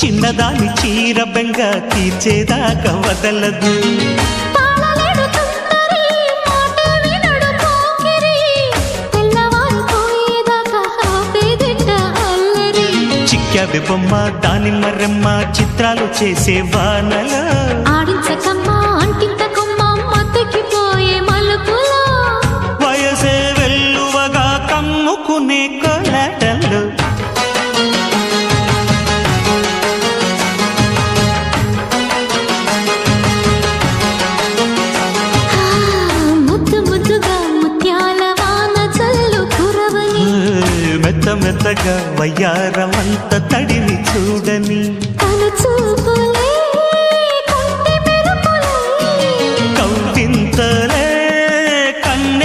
చిన్నదాని చీర బెంగ తీర్చేదాకా వదలదు. చిక్కావి బొమ్మ దాని మరెమ్మ చిత్రాలు చేసే వానలో. ఆడించకమ్మా అంటింతకొమ్మ మత్తెక్కిపోయే మలుపులో. వయసే వెల్లువగా కమ్ముకునే కొలటలు మెత్తమెత్తగా వయ్యారమంత తడివి చూడని తన చూపుల